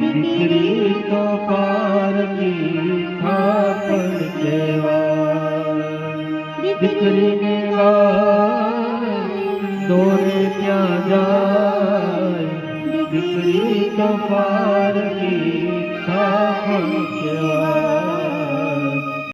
દીકરી તો પારકી થાપણ કેવા દીકરીને દોરે ત્યાં જાય દીકરી તો પારકી થાપણ કેવા.